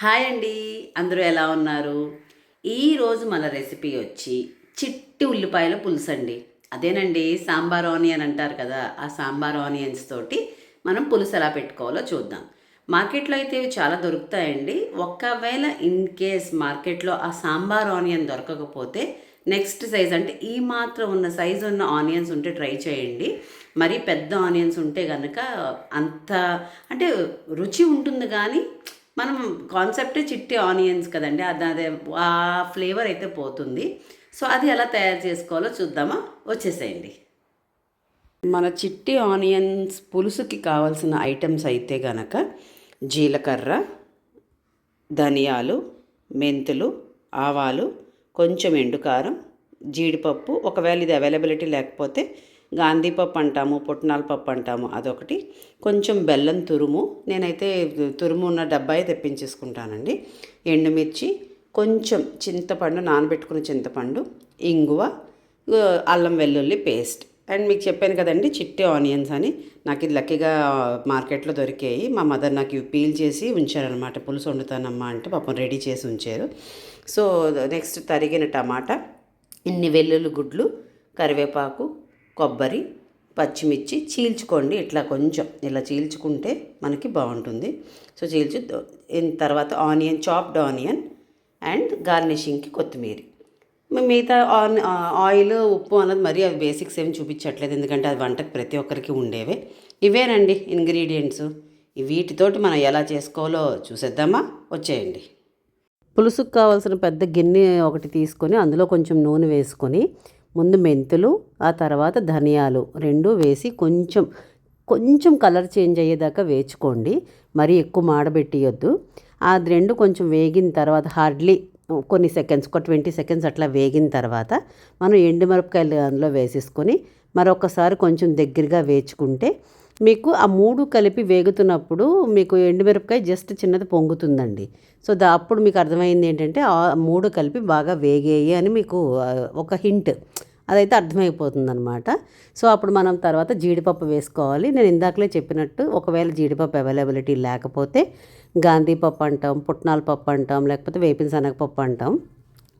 Hi అండి. అందరూ ఎలా ఉన్నారు? ఈరోజు మన రెసిపీ వచ్చి చిట్టి ఉల్లిపాయల పులుసు అండి. అదేనండి సాంబార్ ఆనియన్ అంటారు కదా ఆ సాంబార్ ఆనియన్స్ తోటి మనం పులుసు ఎలా పెట్టుకోవాలో చూద్దాం. మార్కెట్లో అయితే ఇవి చాలా దొరుకుతాయండి. ఒకవేళ ఇన్ కేస్ మార్కెట్లో ఆ సాంబార్ ఆనియన్ దొరకకపోతే నెక్స్ట్ సైజ్ అంటే ఈ మాత్రం ఉన్న సైజు ఉన్న ఆనియన్స్ ఉంటే ట్రై చేయండి. మరి పెద్ద ఆనియన్స్ ఉంటే కనుక అంత అంటే రుచి ఉంటుంది కానీ మనం కాన్సెప్టే చిట్టి ఆనియన్స్ కదండి అది అదే ఆ ఫ్లేవర్ అయితే పోతుంది. సో అది ఎలా తయారు చేసుకోవాలో చూద్దామా? వచ్చేసేయండి. మన చిట్టి ఆనియన్స్ పులుసుకి కావాల్సిన ఐటమ్స్ అయితే గనక జీలకర్ర ధనియాలు మెంతులు ఆవాలు కొంచెం ఎండుకారం జీడిపప్పు ఒకవేళ ఇది అవైలబిలిటీ లేకపోతే గాంధీ పప్పు అంటాము పుట్నాల పప్పు అంటాము అదొకటి. కొంచెం బెల్లం తురుము. నేనైతే తురుము ఉన్న డబ్బాయి తెప్పించేసుకుంటానండి. ఎండుమిర్చి కొంచెం చింతపండు నానబెట్టుకున్న చింతపండు ఇంగువ అల్లం వెల్లుల్లి పేస్ట్. అండ్ మీకు చెప్పాను కదండి చిట్టి ఆనియన్స్ అని. నాకు ఇది లక్కీగా మార్కెట్లో దొరికాయి. మా మదర్ నాకు ఇవి పీల్ చేసి ఉంచారనమాట పులుసు వండుతానమ్మా అంటే పాపం రెడీ చేసి ఉంచారు. సో నెక్స్ట్ తరిగిన టమాటా ఇన్ని వెల్లుల్లి గుడ్లు కరివేపాకు కొబ్బరి పచ్చిమిర్చి చీల్చుకోండి. ఇట్లా కొంచెం. ఇలా చీల్చుకుంటే మనకి బాగుంటుంది. సో చీల్చు తర్వాత ఆనియన్ చాప్డ్ ఆనియన్ అండ్ గార్నిషింగ్కి కొత్తిమీర. మిగతా ఆన్ ఆయిల్ ఉప్పు అన్నది మరీ అవి బేసిక్స్ ఏమి చూపించట్లేదు. ఎందుకంటే అది వంటకు ప్రతి ఒక్కరికి ఉండేవే. ఇవేనండి ఇంగ్రీడియంట్స్. వీటితోటి మనం ఎలా చేసుకోవాలో చూసేద్దామా? వచ్చేయండి. పులుసుకు కావాల్సిన పెద్ద గిన్నె ఒకటి తీసుకొని అందులో కొంచెం నూనె వేసుకొని ముందు మెంతులు ఆ తర్వాత ధనియాలు రెండు వేసి కొంచెం కొంచెం కలర్ చేంజ్ అయ్యేదాకా వేచుకోండి మరీ ఎక్కువ మాడబెట్టియొద్దు. అది రెండు కొంచెం వేగిన తర్వాత హార్డ్లీ కొన్ని సెకండ్స్ ఒక ట్వంటీ సెకండ్స్ అట్లా వేగిన తర్వాత మనం ఎండుమిరపకాయలు అందులో వేసేసుకొని మరొకసారి కొంచెం దగ్గరగా వేచుకుంటే మీకు ఆ మూడు కలిపి వేగుతున్నప్పుడు మీకు ఎండుమిరపకాయ జస్ట్ చిన్నది పొంగుతుందండి. సో దా అప్పుడు మీకు అర్థమైంది ఏంటంటే ఆ మూడు కలిపి బాగా వేగేయి అని మీకు ఒక హింట్. అదైతే అర్థమైపోతుంది అనమాట సో అప్పుడు మనం తర్వాత జీడిపప్పు వేసుకోవాలి. నేను ఇందాకలే చెప్పినట్టు ఒకవేళ జీడిపప్పు అవైలబిలిటీ లేకపోతే గాంధీ పప్పు అంటాం పుట్నాల పప్పు అంటాం లేకపోతే వేపిన శనగపప్పు అంటాం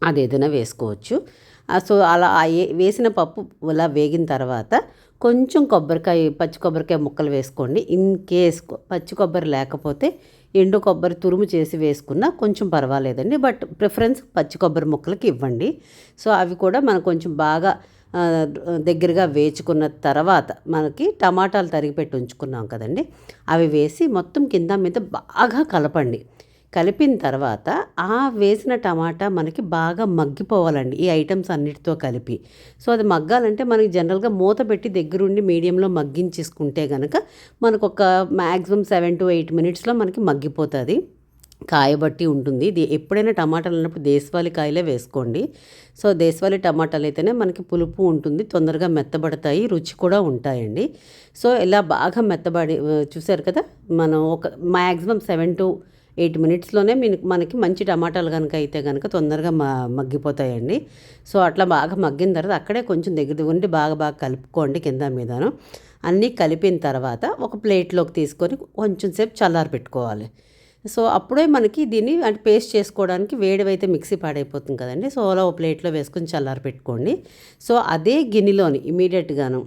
అది ఏదైనా వేసుకోవచ్చు. సో అలా ఆ వేసిన పప్పు అలా వేగిన తర్వాత కొంచెం కొబ్బరికాయ పచ్చి కొబ్బరికాయ ముక్కలు వేసుకోండి. ఇన్ కేస్ పచ్చి కొబ్బరి లేకపోతే ఎండు కొబ్బరి తురుము చేసి వేసుకున్నా కొంచెం పర్వాలేదండి. బట్ ప్రిఫరెన్స్ పచ్చి కొబ్బరి ముక్కలకి ఇవ్వండి. సో అవి కూడా మనం కొంచెం బాగా దగ్గరగా వేచుకున్న తర్వాత మనకి టమాటాలు తరిగిపెట్టి ఉంచుకున్నాం కదండి. అవి వేసి మొత్తం కింద మీద బాగా కలపండి. కలిపిన తర్వాత ఆ వేసిన టమాటా మనకి బాగా మగ్గిపోవాలండి ఈ ఐటమ్స్ అన్నిటితో కలిపి. సో అది మగ్గాలంటే మనకి జనరల్గా మూత పెట్టి దగ్గరుండి మీడియంలో మగ్గించేసుకుంటే కనుక మనకు ఒక మ్యాక్సిమం సెవెన్ టు ఎయిట్ మినిట్స్లో మనకి మగ్గిపోతుంది. కాయ బట్టి ఉంటుంది. ఇది ఎప్పుడైనా టమాటాలు ఉన్నప్పుడు దేశవాళీ కాయలే వేసుకోండి. సో దేశవాళీ టమాటాలు అయితేనే మనకి పులుపు ఉంటుంది. తొందరగా మెత్తబడతాయి. రుచి కూడా ఉంటాయండి. సో ఇలా బాగా మెత్తబడి చూసారు కదా? మనం ఒక మ్యాక్సిమం సెవెన్ టు ఎయిట్ మినిట్స్లోనే మీకు మనకి మంచి టమాటాలు కనుక అయితే కనుక తొందరగా మగ్గిపోతాయండి. సో అట్లా బాగా మగ్గిన తర్వాత అక్కడే కొంచెం దగ్గర ఉండి బాగా బాగా కలుపుకోండి కింద మీదను. అన్నీ కలిపిన తర్వాత ఒక ప్లేట్లోకి తీసుకొని కొంచెం సేపు చల్లారి పెట్టుకోవాలి. సో అప్పుడే మనకి దీన్ని అంటే పేస్ట్ చేసుకోవడానికి వేడివైతే మిక్సీ పాడైపోతుంది కదండి. సో అలా ఒక ప్లేట్లో వేసుకొని చల్లారి పెట్టుకోండి. సో అదే గిన్నెలోని ఇమీడియట్గాను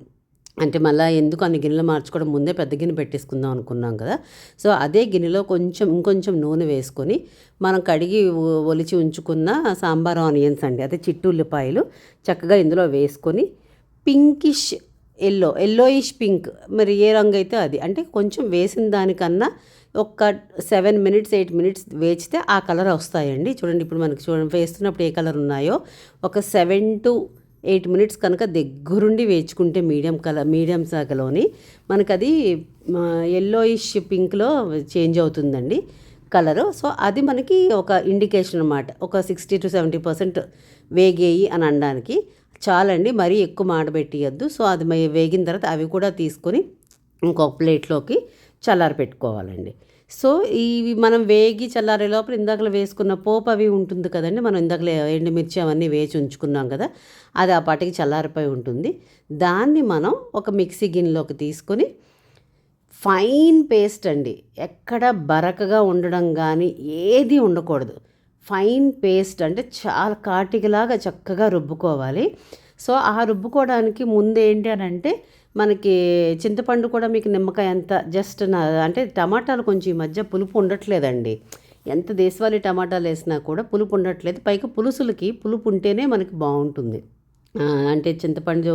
అంటే మళ్ళీ ఎందుకు అన్ని గిన్నెలు మార్చుకోవడం ముందే పెద్ద గిన్నె పెట్టేసుకుందాం అనుకున్నాం కదా. సో అదే గిన్నెలో కొంచెం ఇంకొంచెం నూనె వేసుకొని మనం కడిగి ఒలిచి ఉంచుకున్న సాంబార్ ఆనియన్స్ అండి అదే చిట్టు ఉల్లిపాయలు చక్కగా ఇందులో వేసుకొని పింకిష్ ఎల్లో ఎల్లోయిష్ పింక్ మరి ఏ రంగు అయితే అది. అంటే కొంచెం వేసిన దానికన్నా ఒక సెవెన్ మినిట్స్ ఎయిట్ మినిట్స్ వేచితే ఆ కలర్ వస్తాయండి. చూడండి ఇప్పుడు మనకి చూడండి వేస్తున్నప్పుడు ఏ కలర్ ఉన్నాయో ఒక సెవెన్ టు ఎయిట్ మినిట్స్ కనుక దగ్గరుండి వేచుకుంటే మీడియం కలర్ మీడియం శాఖలోని మనకు అది ఎల్లోయిష్ పింక్లో చేంజ్ అవుతుందండి కలరు. సో అది మనకి ఒక ఇండికేషన్ అన్నమాట. ఒక సిక్స్టీ టు సెవెంటీ పర్సెంట్ వేగేయి అని అనడానికి. చాలండి మరీ ఎక్కువ మాడబెట్టియద్దు సో అది వేగిన తర్వాత అవి కూడా తీసుకొని ఇంకొక ప్లేట్లోకి చల్లారి పెట్టుకోవాలండి సో ఇవి మనం వేగి చల్లారే లోపల ఇందాకలు వేసుకున్న పోపు అవి ఉంటుంది కదండి మనం ఇందాకలే ఎండుమిర్చి అవన్నీ వేచి ఉంచుకున్నాం కదా అది ఆ పాటికి చల్లారిపోయి ఉంటుంది. దాన్ని మనం ఒక మిక్సీ గిన్నెలోకి తీసుకొని ఫైన్ పేస్ట్ అండి ఎక్కడ బరకగా ఉండడం కానీ ఏది ఉండకూడదు. ఫైన్ పేస్ట్ అంటే చాలా కాటికలాగా చక్కగా రుబ్బుకోవాలి. సో ఆ రుబ్బుకోవడానికి ముందు ఏంటి అని అంటే మనకి చింతపండు కూడా మీకు నిమ్మకాయ ఎంత జస్ట్ నా అంటే టమాటాలు కొంచెం ఈ మధ్య పులుపు ఉండట్లేదండి. ఎంత దేశవాళీ టమాటాలు వేసినా కూడా పులుపు ఉండట్లేదు. పైగా పులుసులకి పులుపు ఉంటేనే మనకి బాగుంటుంది. అంటే చింతపండు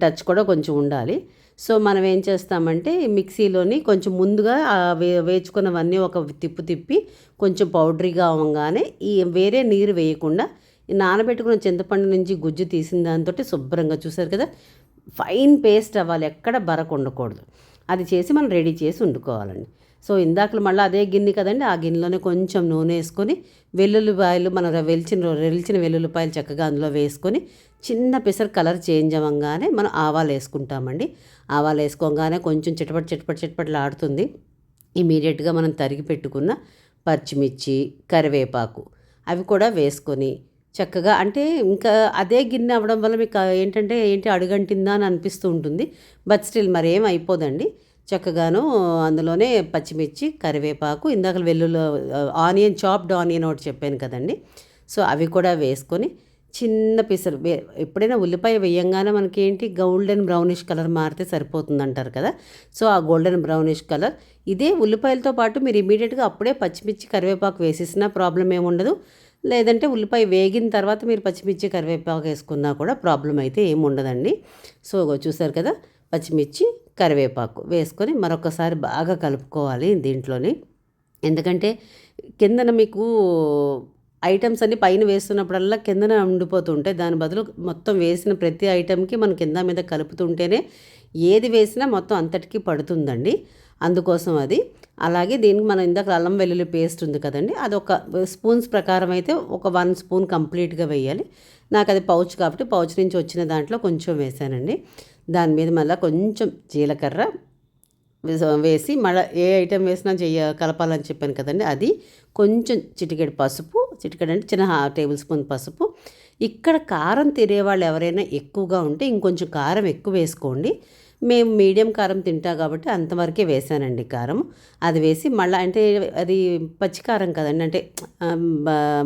టచ్ కూడా కొంచెం ఉండాలి. సో మనం ఏం చేస్తామంటే మిక్సీలోని కొంచెం ముందుగా వే వేచుకున్నవన్నీ ఒక తిప్పు తిప్పి కొంచెం పౌడరీగా అవ్వగానే ఈ వేరే నీరు వేయకుండా నానబెట్టుకున్న చింతపండు నుంచి గుజ్జు తీసిన దాంతో శుభ్రంగా చూసారు కదా? ఫైన్ పేస్ట్ అవ్వాలి ఎక్కడ బరకు ఉండకూడదు. అది చేసి మనం రెడీ చేసి వండుకోవాలండి. సో ఇందాకలు మళ్ళీ అదే గిన్నె కదండి ఆ గిన్నెలోనే కొంచెం నూనె వేసుకొని వెల్లుల్లిపాయలు మనం వెలిచిన వెలిచిన వెల్లుల్లిపాయలు చక్కగా అందులో వేసుకొని చిన్న పిసరు కలర్ చేంజ్ అవ్వగానే మనం ఆవాలు వేసుకుంటామండి. ఆవాలు వేసుకోగానే కొంచెం చిటపట చిటపట చిటపట్లు ఆడుతుంది. ఇమీడియట్గా మనం తరిగి పెట్టుకున్న పచ్చిమిర్చి కరివేపాకు అవి కూడా వేసుకొని చక్కగా అంటే ఇంకా అదే గిన్నె అవ్వడం వల్ల మీకు ఏంటంటే ఏంటి అడుగంటిందా అని అనిపిస్తూ ఉంటుంది. బట్ స్టిల్ మరి ఏం అయిపోదండి. చక్కగాను అందులోనే పచ్చిమిర్చి కరివేపాకు ఇందాక వెల్లుల్లి ఆనియన్ చాప్డ్ ఆనియన్ ఒకటి చెప్పాను కదండి. సో అవి కూడా వేసుకొని చిన్న పిసరు వే- ఎప్పుడైనా ఉల్లిపాయ వేయంగానే మనకి ఏంటి గోల్డెన్ బ్రౌనిష్ కలర్ మారితే సరిపోతుంది అంటారు కదా. సో ఆ గోల్డెన్ బ్రౌనిష్ కలర్ ఇదే ఉల్లిపాయలతో పాటు మీరు ఇమీడియట్గా అప్పుడే పచ్చిమిర్చి కరివేపాకు వేసేసినా ప్రాబ్లం ఏముండదు. లేదంటే ఉల్లిపాయ వేగిన తర్వాత మీరు పచ్చిమిర్చి కరివేపాకు వేసుకున్నా కూడా ప్రాబ్లం అయితే ఏముండదండి సో చూసారు కదా పచ్చిమిర్చి కరివేపాకు వేసుకొని మరొకసారి బాగా కలుపుకోవాలి దీంట్లోని. ఎందుకంటే కిందన మీకు ఐటమ్స్ అన్ని పైన వేస్తున్నప్పుడల్లా కిందన ఉండిపోతుంటాయి. దాని బదులు మొత్తం వేసిన ప్రతి ఐటెంకి మనం కింద మీద కలుపుతుంటేనే ఏది వేసినా మొత్తం అంతటికి పడుతుందండి. అందుకోసం అది అలాగే దీనికి మనం ఇందాక అల్లం వెల్లుల్లి పేస్ట్ ఉంది కదండి అది ఒక స్పూన్స్ ప్రకారం అయితే ఒక వన్ స్పూన్ కంప్లీట్గా వేయాలి. నాకు అది పౌచ్ కాబట్టి పౌచ్ నుంచి వచ్చిన దాంట్లో కొంచెం వేసానండి. దాని మీద మళ్ళీ కొంచెం జీలకర్ర వేసి మళ్ళీ ఏ ఐటెం వేసినా చెయ్య కలపాలని చెప్పాను కదండి అది కొంచెం చిటికెడు పసుపు చిటికెడు అంటే చిన్న టేబుల్ స్పూన్ పసుపు. ఇక్కడ కారం తినేవాళ్ళు ఎవరైనా ఎక్కువగా ఉంటే ఇంకొంచెం కారం ఎక్కువ వేసుకోండి. మేము మీడియం కారం తింటా కాబట్టి అంతవరకే వేసానండి కారం. అది వేసి మళ్ళీ అంటే అది పచ్చికారం కదండి అంటే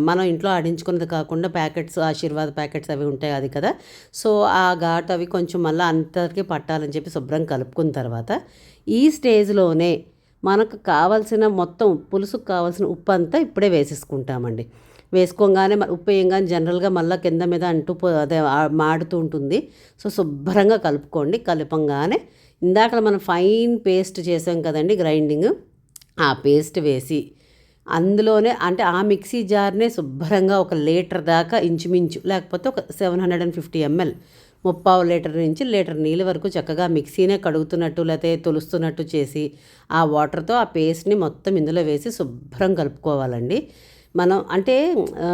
మనం ఇంట్లో ఆడించుకున్నది కాకుండా ప్యాకెట్స్ ఆశీర్వాద్ ప్యాకెట్స్ అవి ఉంటాయి అది కదా. సో ఆ ఘాట్ అవి కొంచెం మళ్ళీ అంతవరకే పట్టాలని చెప్పి శుభ్రం కలుపుకున్న తర్వాత ఈ స్టేజ్లోనే మనకు కావాల్సిన మొత్తం పులుసుకు కావాల్సిన ఉప్పు అంతా ఇప్పుడే వేసేసుకుంటామండి. వేసుకోగానే ఉప్పు వేయంగానే జనరల్గా మళ్ళీ కింద మీద అంటూ పో- అదే మాడుతూ ఉంటుంది. సో శుభ్రంగా కలుపుకోండి. కలపంగానే ఇందాక మనం ఫైన్ పేస్ట్ చేసాం కదండి గ్రైండింగ్. ఆ పేస్ట్ వేసి అందులోనే అంటే ఆ మిక్సీ జార్నే శుభ్రంగా ఒక లీటర్ దాకా ఇంచుమించు లేకపోతే ఒక seven hundred and fifty ML ముప్పావు లీటర్ నుంచి లీటర్ నీళ్ళ వరకు చక్కగా మిక్సీనే కడుగుతున్నట్టు లేకపోతే తొలుస్తున్నట్టు చేసి ఆ వాటర్తో ఆ పేస్ట్ని మొత్తం ఇందులో వేసి శుభ్రం కలుపుకోవాలండి. మనం అంటే ఆ,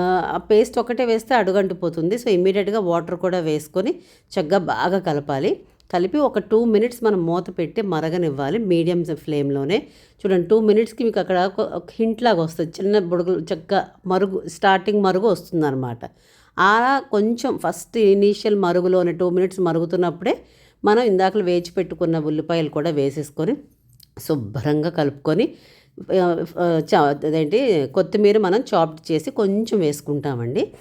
పేస్ట్ ఒకటే వేస్తే అడుగంటిపోతుంది. సో ఇమీడియట్గా వాటర్ కూడా వేసుకొని చక్కగా బాగా కలపాలి. కలిపి ఒక టూ మినిట్స్ మనం మూత పెట్టి మరగనివ్వాలి మీడియం ఫ్లేమ్లోనే. చూడండి టూ మినిట్స్కి మీకు అక్కడ ఒక హింట్ లాగా వస్తుంది. చిన్న బుడగలు చక్కగా మరుగు స్టార్టింగ్ మరుగు వస్తుంది అనమాట అలా కొంచెం ఫస్ట్ ఇనీషియల్ మరుగులోనే టూ మినిట్స్ మరుగుతున్నప్పుడే మనం ఇందాకలు వేచి పెట్టుకున్న ఉల్లిపాయలు కూడా వేసేసుకొని శుభ్రంగా కలుపుకొని అదేంటి కొత్తిమీర మనం చాప్ చేసి కొంచెం వేసుకుంటామండి.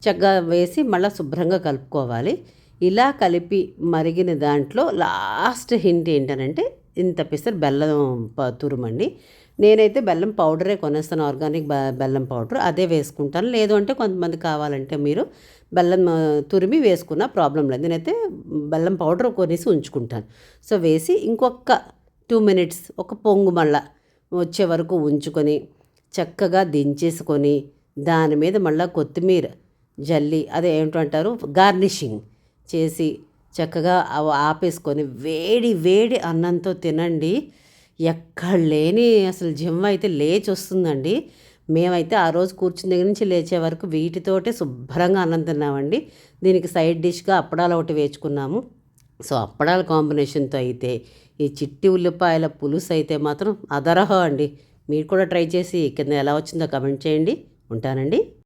చక్కగా వేసి మళ్ళీ శుభ్రంగా కలుపుకోవాలి. ఇలా కలిపి మరిగిన దాంట్లో లాస్ట్ హింట్ ఏంటనంటే ఇంత పిసర్ బెల్లం ప- తురుమండి. నేనైతే బెల్లం పౌడరే కొనేస్తాను ఆర్గానిక్ బెల్లం పౌడర్. అదే వేసుకుంటాను. లేదు అంటే కొంతమంది కావాలంటే మీరు బెల్లం తురిమి వేసుకున్న ప్రాబ్లం లేదు. నేనైతే బెల్లం పౌడర్ కొనేసి ఉంచుకుంటాను. సో వేసి ఇంకొక టూ మినిట్స్ ఒక పొంగు మళ్ళా వచ్చే వరకు ఉంచుకొని చక్కగా దించేసుకొని దాని మీద మళ్ళీ కొత్తిమీర జల్లి అదే ఏమిటంటారు గార్నిషింగ్ చేసి చక్కగా ఆపేసుకొని వేడి వేడి అన్నంతో తినండి. ఎక్కడ లేని అసలు జిమ్ అయితే లేచి వస్తుందండి మేమైతే ఆ రోజు కూర్చున్న దగ్గర నుంచి లేచే వరకు వీటితోటే శుభ్రంగా అన్నం తిన్నామండి. దీనికి సైడ్ డిష్గా అప్పడాలు ఒకటి వేచుకున్నాము సో అప్పడాల కాంబినేషన్తో అయితే ఈ చిట్టి ఉల్లిపాయల పులుసు అయితే మాత్రం అదరహో అండి. మీరు కూడా ట్రై చేసి కింద ఎలా వచ్చిందో కమెంట్ చేయండి. ఉంటానండి.